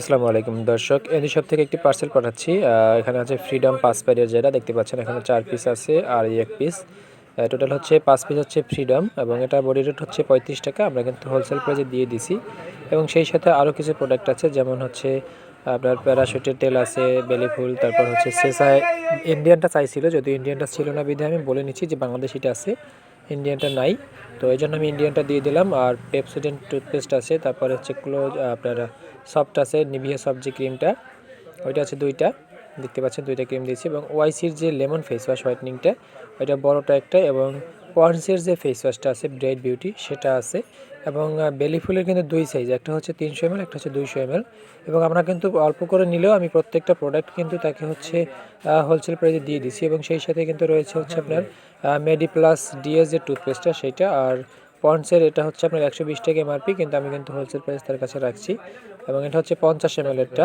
আসসালামু আলাইকুম দর্শক এদি সব থেকে একটি পার্সেল পাঠাচ্ছি এখানে আছে ফ্রিডম পাঁচ প্যাডের যেটা, দেখতে পাচ্ছেন এখানে চার পিস আছে, আর এক পিস টোটাল হচ্ছে পাঁচ পিস হচ্ছে ফ্রিডম এবং এটা বডি রেট হচ্ছে পঁয়ত্রিশ টাকা, আমরা কিন্তু হোলসেল প্রাইসে দিয়ে দিছি। এবং সেই সাথে আরও কিছু প্রোডাক্ট আছে, যেমন হচ্ছে আপনার প্যারাশুটের তেল আছে বেলি ফুল তারপর হচ্ছে সেসায় ইন্ডিয়ানটা চাইছিল যদি ইন্ডিয়ানটা ছিল না বিধে আমি বলে নিচ্ছি যে বাংলাদেশিটা আছে। ইন্ডিয়ানটা নাই। তো এই জন্য আমি ইন্ডিয়ানটা দিয়ে দিলাম। আর পেপসোডেন্ট টুথপেস্ট আছে, তারপরে হচ্ছে ক্লোজ আপনার সফট আছে নিভিয়া সফট যে ক্রিমটা ওইটা আছে দুইটা। দেখতে পাচ্ছেন, দুইটা ক্রিম দিয়েছি। এবং ওয়াইসির যে লেমন ফেস ওয়াশ হোয়াইটনিংটা ওইটা বড়টা একটা এবং পন্সের যে ফেস ওয়াশটা আছে ব্রাইট বিউটি সেটা আছে। এবং বেলি ফুলের কিন্তু দুই সাইজ একটা হচ্ছে তিনশো এমএল, একটা হচ্ছে দুইশো এমএল। এবং আমরা কিন্তু অল্প করে নিলেও আমি প্রত্যেকটা প্রোডাক্ট কিন্তু তাকে হচ্ছে হোলসেল প্রাইসে দিয়ে দিছি। এবং সেই সাথে কিন্তু রয়েছে হচ্ছে আপনার মেডি প্লাস ডিএস যে টুথপেস্টটা সেটা আর পন্ডসের এটা হচ্ছে আপনার একশো বিশ টাকা এমআরপি কিন্তু আমি কিন্তু হোলসেল প্রাইস তার কাছে রাখছি। এবং এটা হচ্ছে পঞ্চাশ এমএলেরটা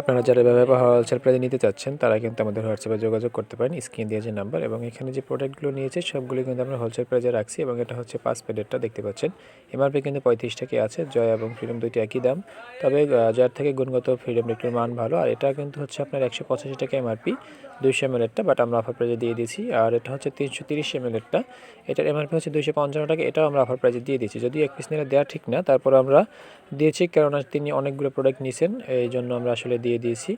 আপনারা যারা এভাবে হোলসেল প্রাইসে নিতে চাচ্ছেন, তারা কিন্তু আমাদের হোয়াটসঅ্যাপে যোগাযোগ করতে পারেন স্ক্রিন দিয়ে যে নাম্বার এবং এখানে যে প্রোডাক্টগুলো নিয়েছে, সবগুলো কিন্তু আমরা হোলসেল প্রাইসে রাখছি এবং এটা হচ্ছে পাঁচ প্যাডেরটা দেখতে পাচ্ছেন। এমআরপি কিন্তু পঁয়ত্রিশ টাকা আছে, জয় এবং ফ্রিডম দুইটি একই দাম। তবে জয়ের থেকে গুণগত ফ্রিডম একটু মান ভালো, আর এটা কিন্তু হচ্ছে আপনার একশো পঁচাশি টাকা এমআরপি দুইশো এমএলেরটা বাট আমরা অফার প্রাইসে দিয়ে দিয়েছি, আর এটা হচ্ছে তিনশো তিরিশ এমএলেরটা এটার এমআরপি হচ্ছে দুইশো পঞ্চান্ন টাকা, এটাও আমরা অফার প্রাইসে দিয়ে দিয়েছি। যদি এক পিস নিলে দেওয়া ঠিক না তারপর আমরা দিয়েছি, কেননা তিনি অনেকগুলো প্রোডাক্ট নিয়েছেন এই জন্য আমরা আসলে দিয়ে দিয়েছি।